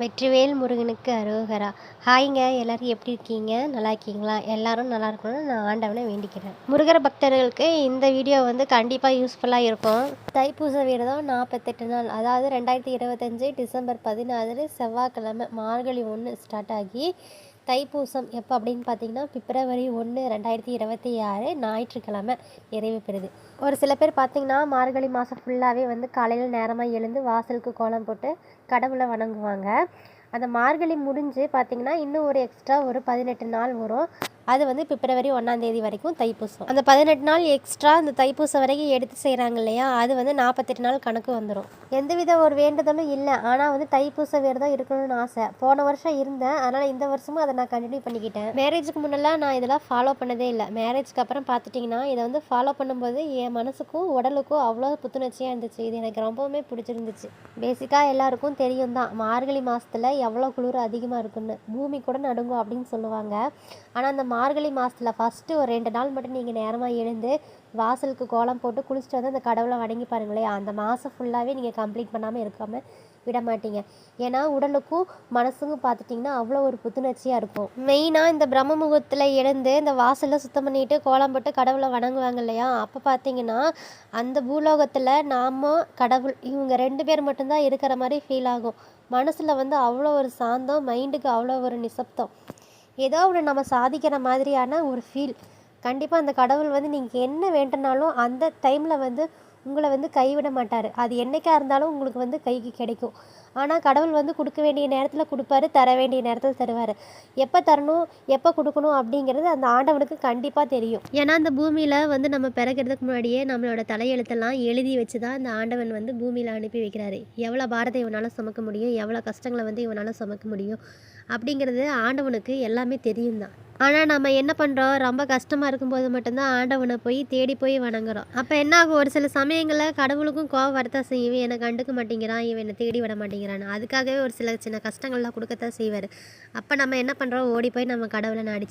வெற்றிவேல் முருகனுக்கு அரோகரா. ஹாய்ங்க எல்லாரும் எப்படி இருக்கீங்க? நல்லா இருக்கீங்களா? எல்லாரும் நல்லா இருக்கணும்னு நான் ஆண்டவனை வேண்டிக்கிறேன். முருகர் பக்தர்களுக்கு இந்த வீடியோ வந்து கண்டிப்பாக யூஸ்ஃபுல்லாக இருக்கும். தைப்பூச விரதம் நாற்பத்தெட்டு நாள் அதாவது ரெண்டாயிரத்தி இருபத்தஞ்சி டிசம்பர் பதினாறு செவ்வாய்க்கிழமை மார்கழி ஒன்று ஸ்டார்ட் ஆகி தைப்பூசம் எப்போ அப்படின்னு பார்த்தீங்கன்னா பிப்ரவரி ஒன்று ரெண்டாயிரத்தி இருபத்தி ஆறு ஞாயிற்றுக்கிழமை நிறைவு பெறுது. ஒரு சில பேர் பார்த்திங்கன்னா மார்கழி மாதம் ஃபுல்லாகவே வந்து காலையில் நேரமாக எழுந்து வாசலுக்கு கோலம் போட்டு கடவுளை வணங்குவாங்க. அந்த மார்கழி முடிஞ்சு பார்த்தீங்கன்னா இன்னும் ஒரு எக்ஸ்ட்ரா ஒரு பதினெட்டு நாள் வரும். அது வந்து பிப்ரவரி ஒன்றாந்தேதி வரைக்கும் தைப்பூசம். அந்த பதினெட்டு நாள் எக்ஸ்ட்ரா அந்த தைப்பூசம் வரைக்கும் எடுத்து செய்கிறாங்க இல்லையா? அது வந்து நாற்பத்தெட்டு நாள் கணக்கு வந்துடும் எந்தவித ஒரு வேண்டுதலும் இல்லை. ஆனால் வந்து தைப்பூச விரதம் இருக்கணும்னு ஆசை. போன வருஷம் இருந்தேன். அதனால் இந்த வருஷமும் அதை நான் கண்டினியூ பண்ணிக்கிட்டேன். மேரேஜுக்கு முன்னெல்லாம் நான் இதெல்லாம் ஃபாலோ பண்ணதே இல்லை. மேரேஜ்க்கு அப்புறம் பார்த்துட்டிங்கன்னா இதை வந்து ஃபாலோ பண்ணும்போது என் மனசுக்கும் உடலுக்கும் அவ்வளோ புத்துணர்ச்சியாக இருந்துச்சு. இது எனக்கு ரொம்பவுமே பிடிச்சிருந்துச்சு. பேசிக்காக எல்லாருக்கும் தெரியும் தான். மார்கழி மாதத்தில் எவ்வளோ குளிர் அதிகமாக இருக்குன்னு. பூமி கூட நடுங்கும் அப்படின்னு சொல்லுவாங்க. ஆனால் அந்த மார்கழி மாதத்தில் ஃபஸ்ட்டு ஒரு ரெண்டு நாள் மட்டும் நீங்கள் நேரமாக எழுந்து வாசலுக்கு கோலம் போட்டு குளிச்சுட்டு வந்து அந்த கடவுளை வணங்கி பாருங்களேன் அந்த மாதம் ஃபுல்லாகவே நீங்கள் கம்ப்ளீட் பண்ணாமல் இருக்காமல் விட மாட்டீங்க. ஏன்னா உடலுக்கும் மனசுக்கும் பார்த்துட்டிங்கன்னா அவ்வளோ ஒரு புத்துணர்ச்சியாக இருக்கும். மெயினாக இந்த பிரம்ம முகூர்த்தத்தில் எழுந்து இந்த வாசலில் சுத்தம் பண்ணிட்டு கோலம் போட்டு கடவுளை வணங்குவாங்க இல்லையா அப்போ பார்த்தீங்கன்னா அந்த பூலோகத்தில் நாம கடவுள் இவங்க ரெண்டு பேர் மட்டும்தான் இருக்கிற மாதிரி ஃபீல் ஆகும். மனசில் வந்து அவ்வளோ ஒரு சாந்தம் மைண்டுக்கு அவ்வளோ ஒரு நிசப்தம். ஏதோ ஒன்று நம்ம சாதிக்கிற மாதிரியான ஒரு ஃபீல் கண்டிப்பாக அந்த கடவுள் வந்து நீங்கள் என்ன வேண்டுனாலும் அந்த டைமில் வந்து உங்களை வந்து கைவிட மாட்டார். அது என்றைக்காக இருந்தாலும் உங்களுக்கு வந்து கைக்கு கிடைக்கும். ஆனால் கடவுள் வந்து கொடுக்க வேண்டிய நேரத்தில் கொடுப்பாரு தர வேண்டிய நேரத்தில் தருவார். எப்போ தரணும் எப்போ கொடுக்கணும் அப்படிங்கிறது அந்த ஆண்டவனுக்கு கண்டிப்பாக தெரியும். ஏன்னா அந்த பூமியில் வந்து நம்ம பிறக்கிறதுக்கு முன்னாடியே நம்மளோட தலையெழுத்தெல்லாம் எழுதி வச்சு தான் அந்த ஆண்டவன் வந்து பூமியில் அனுப்பி வைக்கிறாரு. எவ்வளோ பாரத்தை இவனால் சுமக்க முடியும் எவ்வளோ கஷ்டங்களை வந்து இவனால் சுமக்க முடியும் அப்படிங்கிறது ஆண்டவனுக்கு எல்லாமே தெரியும் தான் ஆனால் நம்ம என்ன பண்ணுறோம் ரொம்ப கஷ்டமாக இருக்கும்போது மட்டும்தான் ஆண்டவனை போய் தேடி போய் வணங்குறோம். அப்போ என்ன ஆகும்? ஒரு சில சமயங்களில் கடவுளுக்கும் கோவம் வரத்தான் செய்வேன் என்னை கண்டுக்க மாட்டேங்கிறான். இவன் என்னை தேடி விட மாட்டேங்கிறான். அதுக்காகவே ஒரு சில சின்ன கஷ்டங்கள்லாம் கொடுக்கத்தான் செய்வார். அப்போ நம்ம என்ன பண்ணுறோம் ஓடி போய் நம்ம கடவுளை நாடி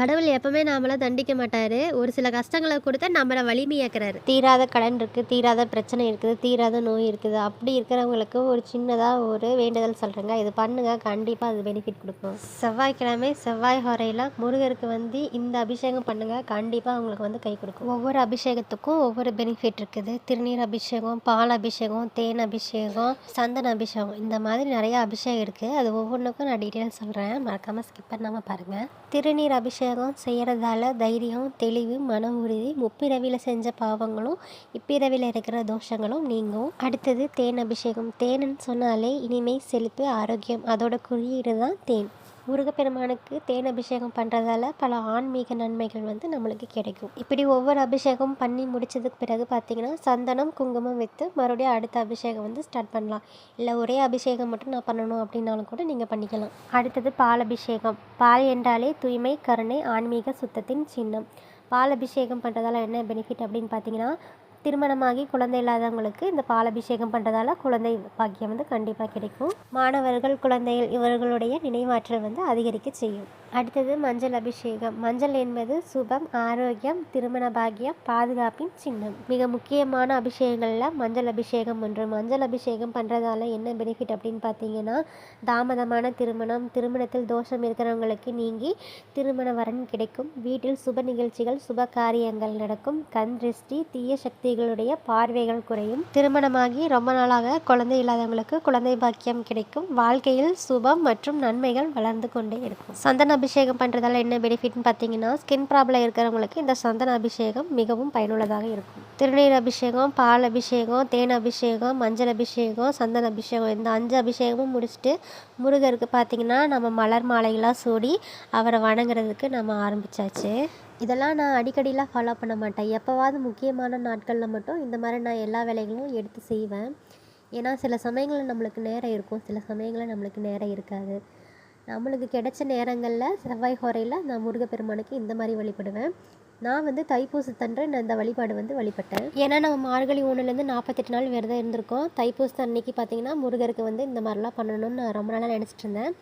கடவுள் எப்பவுமே நம்மளை தண்டிக்க மாட்டார். ஒரு சில கஷ்டங்களை கொடுத்து நம்மளை வலிமையாக்குறாரு தீராத கடன் இருக்குது தீராத பிரச்சனை இருக்குது தீராத நோய் இருக்குது. அப்படி இருக்கிறவங்களுக்கு ஒரு சின்னதாக ஒரு வேண்டுதல் சொல்கிறேங்க இது பண்ணுங்க. கண்டிப்பாக அது பெனிஃபிட் கொடுக்கும். செவ்வாய்க்கிழமை செவ்வாய் ஹோரையில் முருகருக்கு வந்து இந்த அபிஷேகம் பண்ணுங்கள் கண்டிப்பாக உங்களுக்கு வந்து கை கொடுக்கும். ஒவ்வொரு அபிஷேகத்துக்கும் ஒவ்வொரு பெனிஃபிட் இருக்குது. திருநீர் அபிஷேகம் பால் அபிஷேகம் தேன் அபிஷேகம் சந்தன அபிஷேகம். இந்த மாதிரி நிறைய அபிஷேகம் இருக்குது அது ஒவ்வொன்றுக்கும் நான் டீட்டெயில் சொல்கிறேன் மறக்காமல் ஸ்கிப் பண்ணாமல் பாருங்கள் திருநீர் அபிஷேகம் செய்கிறதால தைரியம் தெளிவு மன உறுதி முப்பிரவியில் செஞ்ச பாவங்களும் இப்பிரவியில் இருக்கிற தோஷங்களும் நீங்கும். அடுத்தது தேன் அபிஷேகம். தேனுன்னு சொன்னாலே இனிமை செழிப்பு ஆரோக்கியம். அதோட குறியீடு தான் தேன். முருகப்பெருமானுக்கு தேன் அபிஷேகம் பண்ணுறதால பல ஆன்மீக நன்மைகள் வந்து நம்மளுக்கு கிடைக்கும். இப்படி ஒவ்வொரு அபிஷேகம் பண்ணி முடித்ததுக்கு பிறகு பார்த்தீங்கன்னா சந்தனம் குங்குமம் வைத்து மறுபடியும் அடுத்த அபிஷேகம் வந்து ஸ்டார்ட் பண்ணலாம். இல்லை ஒரே அபிஷேகம் மட்டும் நான் பண்ணணும் அப்படின்னாலும் கூட நீங்கள் பண்ணிக்கலாம். அடுத்தது பால் அபிஷேகம். பால் என்றாலே தூய்மை கருணை ஆன்மீக சுத்தத்தின் சின்னம். பால் அபிஷேகம் பண்ணுறதால என்ன பெனிஃபிட் அப்படின்னு பார்த்தீங்கன்னா திருமணமாகி குழந்தை இல்லாதவங்களுக்கு இந்த பால் அபிஷேகம் பண்ணுறதால குழந்தை பாக்கியம் வந்து கண்டிப்பாக கிடைக்கும். மாணவர்கள் குழந்தைகள் இவர்களுடைய நினைவாற்றல் வந்து அதிகரிக்க செய்யும். அடுத்தது மஞ்சள் அபிஷேகம். மஞ்சள் என்பது சுபம் ஆரோக்கியம் திருமண பாக்கியம் பாதுகாப்பின் சின்னம். மிக முக்கியமான அபிஷேகங்களில் மஞ்சள் அபிஷேகம் ஒன்று. மஞ்சள் அபிஷேகம் பண்ணுறதால என்ன பெனிஃபிட் அப்படின்னு பார்த்தீங்கன்னா தாமதமான திருமணம் திருமணத்தில் தோஷம் இருக்கிறவங்களுக்கு நீங்கி திருமண வரன் கிடைக்கும். வீட்டில் சுப நிகழ்ச்சிகள் சுப காரியங்கள் நடக்கும். கண் திருஷ்டி தீய சக்திகளுடைய பார்வைகள் குறையும். திருமணமாகி ரொம்ப நாளாக குழந்தை இல்லாதவங்களுக்கு குழந்தை பாக்கியம் கிடைக்கும். வாழ்க்கையில் சுபம் மற்றும் நன்மைகள் வளர்ந்து கொண்டே இருக்கும். சந்தன அபிஷேகம் பண்ணுறதால என்ன பெனிஃபிட்னு பார்த்தீங்கன்னா ஸ்கின் ப்ராப்ளம் இருக்கிறவங்களுக்கு இந்த சந்தன அபிஷேகம் மிகவும் பயனுள்ளதாக இருக்கும். திருநீர் அபிஷேகம் பால் அபிஷேகம் தேன் அபிஷேகம் மஞ்சள் அபிஷேகம் சந்தன அபிஷேகம் இந்த அஞ்சு அபிஷேகமும் முடிச்சுட்டு முருகருக்கு பார்த்தீங்கன்னா நம்ம மலர் மாலைகளாக சூடி அவரை வணங்குறதுக்கு நம்ம ஆரம்பிச்சாச்சு. இதெல்லாம் நான் அடிக்கடிலாம் ஃபாலோ பண்ண மாட்டேன். எப்போவாவது முக்கியமான நாட்களில் மட்டும் இந்த மாதிரி நான் எல்லா வேலைகளும் எடுத்து செய்வேன். ஏன்னா சில சமயங்களில் நம்மளுக்கு நேரம் இருக்கும். சில சமயங்களில் நம்மளுக்கு நேரம் இருக்காது. நம்மளுக்கு கிடைச்ச நேரங்களில் செவ்வாய் ஹோரையில் நான் முருகப்பெருமானுக்கு இந்த மாதிரி வழிபடுவேன். நான் வந்து தைப்பூசத்தன்று நான் இந்த வழிபாடு வந்து வழிபட்டேன். ஏன்னா நம்ம மார்கழி ஒன்றுலேருந்து நாற்பத்தெட்டு நாள் விரதம் இருந்திருக்கோம். தைப்பூசத்து அன்னைக்கு பார்த்தீங்கன்னா முருகருக்கு வந்து இந்த மாதிரிலாம் பண்ணணும்னு நான் ரொம்ப நாளாக நினச்சிட்டு இருந்தேன்.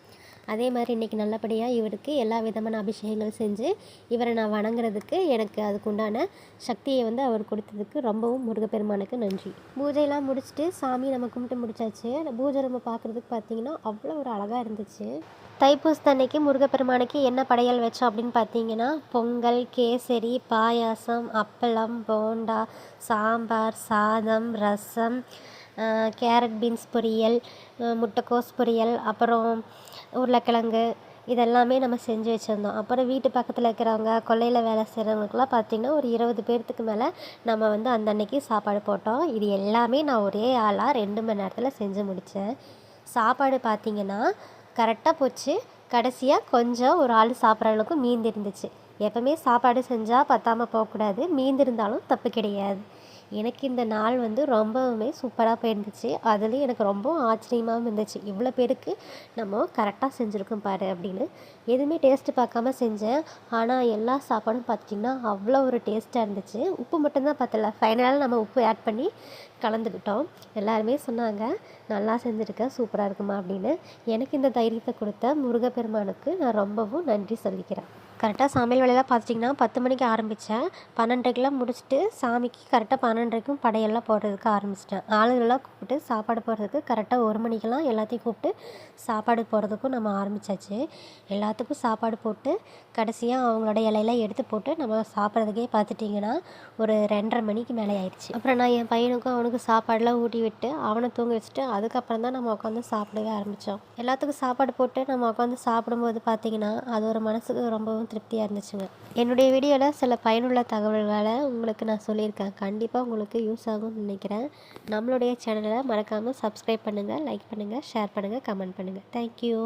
அதே மாதிரி இன்றைக்கி நல்லபடியாக இவருக்கு எல்லா விதமான அபிஷேகங்கள் செஞ்சு இவரை நான் வணங்குறதுக்கு எனக்கு அதுக்குண்டான சக்தியை வந்து அவர் கொடுத்ததுக்கு ரொம்பவும் முருகப்பெருமானுக்கு நன்றி. பூஜையெல்லாம் முடிச்சுட்டு சாமி நம்ம கும்பிட்டு முடிச்சாச்சு. அந்த பூஜை நம்ம பார்க்குறதுக்கு பார்த்தீங்கன்னா அவ்வளோ ஒரு அழகாக இருந்துச்சு. தைப்பூசத்தன்னைக்கு முருகப்பெருமானுக்கு என்ன படையல் வச்சோம் அப்படின்னு பார்த்தீங்கன்னா பொங்கல் கேசரி பாயாசம் அப்பளம் போண்டா சாம்பார் சாதம் ரசம் கேரட் பீன்ஸ் பொரியல் முட்டைக்கோஸ் பொரியல் அப்புறம் உருளைக்கிழங்கு இதெல்லாமே நம்ம செஞ்சு வச்சுருந்தோம். அப்புறம் வீட்டு பக்கத்தில் இருக்கிறவங்க கொல்லையில் வேலை செய்கிறவங்களுக்குலாம் பார்த்திங்கன்னா ஒரு இருபது பேர்த்துக்கு மேலே நம்ம வந்து அந்த அன்னைக்கு சாப்பாடு போட்டோம். இது எல்லாமே நான் ஒரே ஆளாக ரெண்டு மணி நேரத்தில் செஞ்சு முடித்தேன் சாப்பாடு பார்த்திங்கன்னா கரெக்டாக போச்சு. கடைசியாக கொஞ்சம் ஒரு ஆள் சாப்பிட்ற அளவுக்கு மீந்து இருந்துச்சு எப்பவுமே சாப்பாடு செஞ்சால் பத்தாமல் போகக்கூடாது. மீந்திருந்தாலும் தப்பு கிடையாது. எனக்கு இந்த நாள் வந்து ரொம்பவுமே சூப்பராக போயிருந்துச்சு. அதுலேயும் எனக்கு ரொம்ப ஆச்சரியமாகவும் இருந்துச்சு. இவ்வளோ பேருக்கு நம்ம கரெக்டாக செஞ்சுருக்கோம் பாரு அப்படின்னு. எதுவுமே டேஸ்ட்டு பார்க்காம செஞ்சேன். ஆனால் எல்லா சாப்பாடும் பார்த்திங்கன்னா அவ்வளோ ஒரு டேஸ்ட்டாக இருந்துச்சு. உப்பு மட்டும்தான் பார்த்தல ஃபைனலாக நம்ம உப்பு ஆட் பண்ணி கலந்துக்கிட்டோம். எல்லாருமே சொன்னாங்க நல்லா செஞ்சுருக்க சூப்பராக இருக்குமா? அப்படின்னு. எனக்கு இந்த தைரியத்தை கொடுத்த முருகப்பெருமானுக்கு நான் ரொம்பவும் நன்றி சொல்லிக்கிறேன். கரெக்டாக சமையல் வேலையெல்லாம் பார்த்துட்டிங்கன்னா பத்து மணிக்கு ஆரம்பித்தேன் பன்னெண்டரைக்கெலாம் முடிச்சுட்டு சாமிக்கு கரெக்டாக பன்னெண்டரைக்கும் படையெல்லாம் போடுறதுக்கு ஆரம்பிச்சிட்டேன். ஆளுங்கள்லாம் கூப்பிட்டு சாப்பாடு போடுறதுக்கு கரெக்டாக ஒரு மணிக்கெல்லாம் எல்லாத்தையும் கூப்பிட்டு சாப்பாடு போடுறதுக்கும் நம்ம ஆரம்பித்தாச்சு எல்லாத்துக்கும் சாப்பாடு போட்டு கடைசியாக அவங்களோட இலையெல்லாம் எடுத்து போட்டு நம்ம சாப்பிட்றதுக்கே பார்த்துட்டிங்கன்னா ஒரு ரெண்டரை மணிக்கு மேலே ஆயிடுச்சு. அப்புறம் நான் என் பையனுக்கும் அவனுக்கு சாப்பாடெலாம் ஊட்டி விட்டு அவனை தூங்க வச்சுட்டு அதுக்கப்புறம் தான் நம்ம உட்காந்து சாப்பிடவே ஆரம்பித்தோம் எல்லாத்துக்கும் சாப்பாடு போட்டு நம்ம உட்காந்து சாப்பிடும்போது பார்த்திங்கன்னா அது ஒரு மனசுக்கு ரொம்பவும் திருப்தியாக இருந்துச்சுங்க. என்னுடைய வீடியோவில் சில பயனுள்ள தகவல்களை உங்களுக்கு நான் சொல்லியிருக்கேன். கண்டிப்பாக உங்களுக்கு யூஸ் ஆகும்னு நினைக்கிறேன். நம்மளுடைய சேனலை மறக்காமல் சப்ஸ்கிரைப் பண்ணுங்கள் லைக் பண்ணுங்கள் ஷேர் பண்ணுங்கள் கமெண்ட் பண்ணுங்கள் தேங்க்யூ